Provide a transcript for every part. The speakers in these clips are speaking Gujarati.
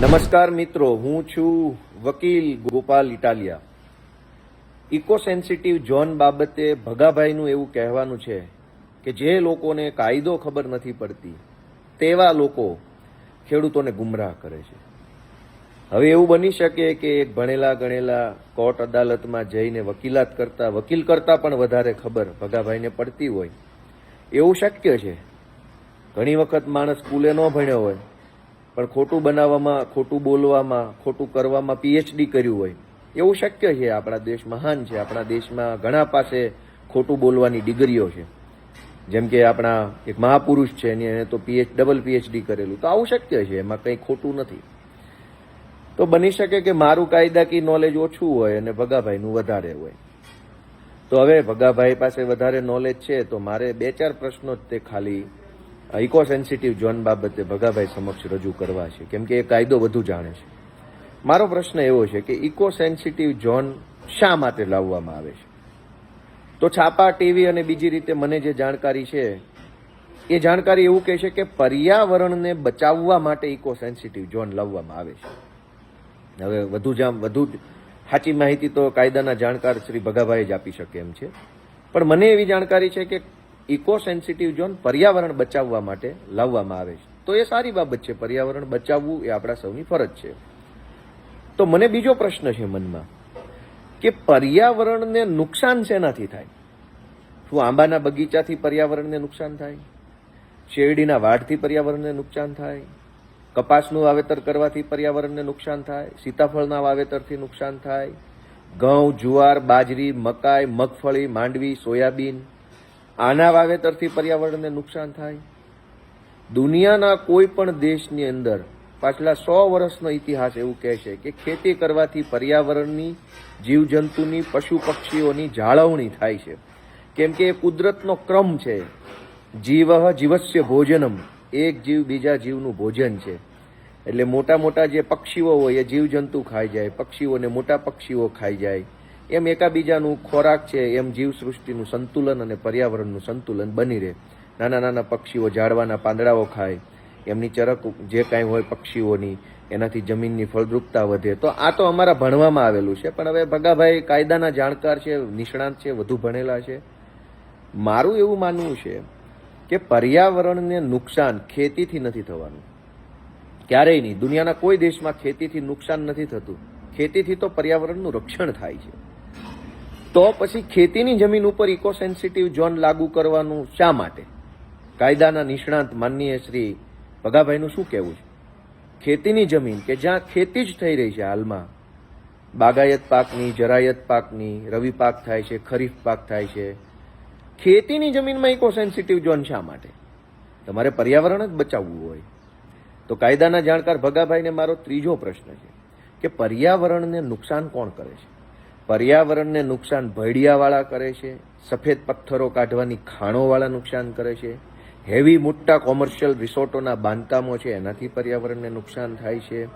નમસ્કાર મિત્રો, હું છું વકીલ Gopal Italia. Eco sensitive zone બાબતે ભગાભાઈનું એવું કહેવાનું છે કે જે લોકોને કાયદો ખબર નથી પડતી, તેવા લોકો ખેડૂતોને ગુમરાહ કરે છે. હવે એવું બની શકે કે એક ભણેલા ગણેલા કોર્ટ અદાલતમાં જઈને વકીલાત કરતા, વકીલ કરતા પણ વધારે ખબર ભગાભાઈને પડતી હોય. એવું શક્ય છે? ઘણી વખત માણસ સ્કૂલે ન ભણ્યો હોય પણ ખોટું બનાવવામાં, ખોટું બોલવામાં, ખોટું કરવામાં પીએચડી કર્યું હોય, એવું શક્ય છે? આપણા દેશ મહાન છે. આપણા દેશમાં ઘણા પાસે ખોટું બોલવાની ડિગ્રીઓ છે. જેમ કે આપણા એક મહાપુરુષ છે, એની એને તો પીએચ ડબલ પીએચડી કરેલું. તો આવું શક્ય છે? એમાં કંઈ ખોટું નથી. તો બની શકે કે મારું કાયદાકીય નોલેજ ઓછું હોય અને ભગાભાઈનું વધારે હોય. તો હવે ભગાભાઈ પાસે વધારે નોલેજ છે, તો મારે બે ચાર પ્રશ્નો જ તે ખાલી ઇકો સેન્સિટિવ ઝોન બાબતે ભગાભાઈ સમક્ષ રજૂ કરવા છે. કેમ કે એ કાયદો વધુ જાણે છે. મારો પ્રશ્ન એવો છે કે ઇકો સેન્સિટિવ ઝોન શા માટે લાવવામાં આવે છે? તો છાપા ટીવી અને બીજી રીતે મને જે જાણકારી છે, એ જાણકારી એવું કહે છે કે પર્યાવરણને બચાવવા માટે ઇકો સેન્સિટિવ ઝોન લાવવામાં આવે છે. હવે વધુ જામ, વધુ સાચી માહિતી તો કાયદાના જાણકાર શ્રી ભગાભાઈ જ આપી શકે એમ છે. પણ મને એવી જાણકારી છે કે ઇકો સેન્સિટિવ ઝોન પર્યાવરણ બચાવવા માટે લાવવામાં આવે છે. તો એ સારી બાબત છે. પર્યાવરણ બચાવવું એ આપણા સૌની ફરજ છે. તો મને બીજો પ્રશ્ન છે મનમાં કે પર્યાવરણને નુકસાન શેનાથી થાય? શું આંબાના બગીચાથી પર્યાવરણને નુકસાન થાય? શેરડીના વાઢથી પર્યાવરણને નુકસાન થાય? કપાસનું વાવેતર કરવાથી પર્યાવરણને નુકસાન થાય? સીતાફળના વાવેતરથી નુકસાન થાય? ઘઉં, જુવાર, બાજરી, મકાઈ, મગફળી, માંડવી, સોયાબીન આના વાવેતરથી પર્યાવરણને નુકસાન થાય? દુનિયાના કોઈ પણ દેશની અંદર પાછલા સો વર્ષનો ઇતિહાસ એવું કહે છે કે ખેતી કરવાથી પર્યાવરણની, જીવજંતુની પશુ પક્ષીઓની જાળવણી થાય છે. કેમ કે એ કુદરતનો ક્રમ છે. જીવ જીવસ્ય ભોજનમ, એક જીવ બીજા જીવનું ભોજન છે. એટલે મોટા મોટા જે પક્ષીઓ હોય એ જીવજંતુ ખાઈ જાય, પક્ષીઓને મોટા પક્ષીઓ ખાઈ જાય. એમ એકાબીજાનું ખોરાક છે, એમ જીવસૃષ્ટિનું સંતુલન અને પર્યાવરણનું સંતુલન બની રહે. નાના નાના પક્ષીઓ ઝાડવાના પાંદડાઓ ખાય. એમની ચરક જે કાંઈ હોય પક્ષીઓની, એનાથી જમીનની ફળદ્રુપતા વધે. તો આ તો અમારા ભણવામાં આવેલું છે, પણ હવે ભગાભાઈ કાયદાના જાણકાર છે, નિષ્ણાંત છે, વધુ ભણેલા છે. મારું એવું માનવું છે કે પર્યાવરણને નુકસાન ખેતીથી નથી થવાનું. ક્યારેય નહીં. દુનિયાના કોઈ દેશમાં ખેતીથી નુકસાન નથી થતું. ખેતીથી તો પર્યાવરણનું રક્ષણ થાય છે. તો પછી ખેતીની જમીન ઉપર ઇકો સેન્સિટિવ ઝોન લાગુ કરવાનું શા માટે? કાયદાના નિષ્ણાંત માનનીય શ્રી ભગાભાઈનું શું કહેવું છે? ખેતીની જમીન કે જ્યાં ખેતી જ થઈ રહી છે હાલમાં, બાગાયત પાકની, જરાયત પાકની, રવિ પાક થાય છે, ખરીફ પાક થાય છે, ખેતીની જમીનમાં ઇકો સેન્સિટિવ ઝોન શા માટે? તમારે પર્યાવરણ જ બચાવવું હોય. તો કાયદાના જાણકાર ભગાભાઈને મારો ત્રીજો પ્રશ્ન છે કે પર્યાવરણને નુકસાન કોણ કરે છે? પર્યાવરણને નુકસાન ભેડિયાવાળા કરે છે, સફેદ પથ્થરો કાઢવાની ખાણોવાળા નુકસાન કરે છે, હેવી મોટા કોમર્શિયલ રિસોર્ટોના બાંધકામો છે, એનાથી પર્યાવરણને નુકસાન થાય છે.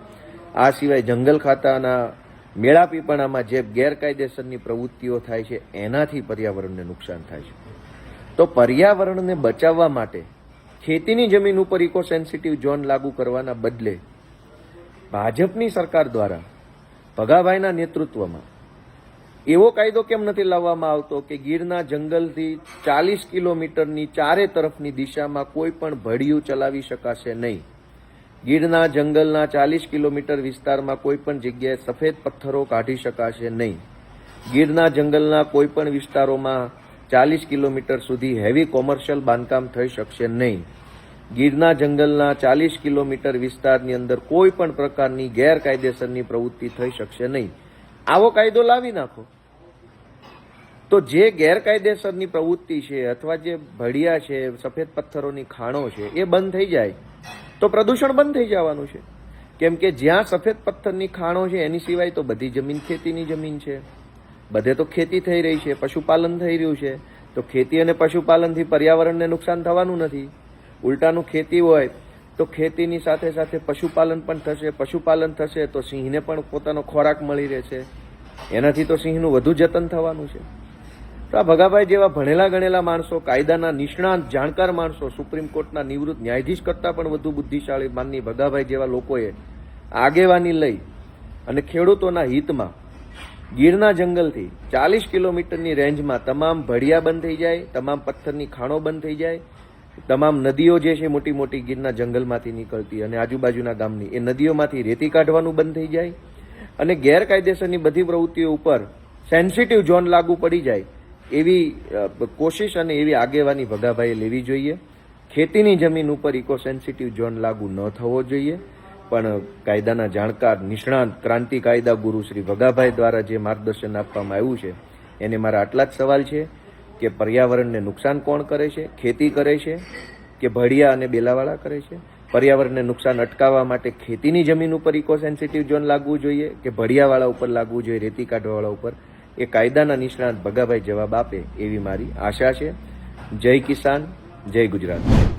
આ સિવાય જંગલ ખાતાના મેળાપીપણામાં જે ગેરકાયદેસરની પ્રવૃત્તિઓ થાય છે, એનાથી પર્યાવરણને નુકસાન થાય છે. તો પર્યાવરણને બચાવવા માટે ખેતીની જમીન ઉપર ઇકો સેન્સિટિવ ઝોન લાગુ કરવાના બદલે ભાજપની સરકાર દ્વારા ભગાભાઈના નેતૃત્વમાં એવો કાયદો કેમ નથી લાવવામાં આવતો કે ગીરના જંગલથી ચાલીસ કિલોમીટરની ચારે તરફની દિશામાં કોઈ પણ ભડિયું ચલાવી શકાશે નહીં. ગીરના જંગલના ચાલીસ કિલોમીટર વિસ્તારમાં કોઈ પણ જગ્યાએ સફેદ પથ્થરો કાઢી શકાશે નહીં. ગીરના જંગલના કોઈ પણ વિસ્તારોમાં ચાલીસ કિલોમીટર સુધી હેવી કોમર્શિયલ બાંધકામ થઈ શકશે નહીં. ગીરના જંગલના ચાલીસ કિલોમીટર વિસ્તારની અંદર કોઈ પણ પ્રકારની ગેરકાયદેસરની પ્રવૃત્તિ થઈ શકશે નહીં. આવો કાયદો લાવી નાખો. તો જે ગેરકાયદેસરની પ્રવૃત્તિ છે અથવા જે ભડિયા છે, સફેદ પથ્થરોની ખાણો છે, એ બંધ થઈ જાય. તો પ્રદૂષણ બંધ થઈ જવાનું છે. કેમ કે જ્યાં સફેદ પથ્થરની ખાણો છે, એની સિવાય તો બધી જમીન ખેતીની જમીન છે. બધે તો ખેતી થઈ રહી છે, પશુપાલન થઈ રહ્યું છે. તો ખેતી અને પશુપાલનથી પર્યાવરણને નુકસાન થવાનું નથી. ઉલટાનું ખેતી હોય, તો ખેતીની સાથે સાથે પશુપાલન પણ થશે. પશુપાલન થશે તો સિંહને પણ પોતાનો ખોરાક મળી રહેશે. એનાથી તો સિંહનું વધુ જતન થવાનું છે. તો આ ભગાભાઈ જેવા ભણેલા ગણેલા માણસો, કાયદાના નિષ્ણાંત, જાણકાર માણસો, સુપ્રીમ કોર્ટના નિવૃત્ત ન્યાયાધીશ કરતાં પણ વધુ બુદ્ધિશાળી માનની ભગાભાઈ જેવા લોકોએ આગેવાની લઈ અને ખેડૂતોના હિતમાં ગીરના જંગલથી ચાલીસ કિલોમીટરની રેન્જમાં તમામ ભડિયા બંધ થઈ જાય, તમામ પથ્થરની ખાણો બંધ થઈ જાય, તમામ નદીઓ જે છે મોટી મોટી ગીરના જંગલમાંથી નીકળતી અને આજુબાજુના ગામની, એ નદીઓમાંથી રેતી કાઢવાનું બંધ થઈ જાય અને ગેરકાયદેસરની બધી પ્રવૃત્તિઓ ઉપર સેન્સિટિવ ઝોન લાગુ પડી જાય. એવી કોશિશ અને એવી આગેવાની ભગાભાઈએ લેવી જોઈએ. ખેતીની જમીન ઉપર ઇકો સેન્સિટિવ ઝોન લાગુ ન થવો જોઈએ. પણ કાયદાના જાણકાર, નિષ્ણાંત, ક્રાંતિ કાયદા ગુરુ શ્રી ભગાભાઈ દ્વારા જે માર્ગદર્શન આપવામાં આવ્યું છે, એને મારા આટલા જ સવાલ છે કે પર્યાવરણને નુકસાન કોણ કરે છે? ખેતી કરે છે કે ભડિયા અને બેલાવાળા કરે છે? પર્યાવરણને નુકસાન અટકાવવા માટે ખેતીની જમીન ઉપર ઇકો સેન્સિટિવ ઝોન લાગવું જોઈએ કે ભડિયાવાળા ઉપર લાગવું જોઈએ, રેતી કાઢવાવાળા ઉપર? એ કાયદાના નિષ્ણાંત ભગાભાઈ જવાબ આપે એવી મારી આશા છે. જય કિસાન જય ગુજરાત.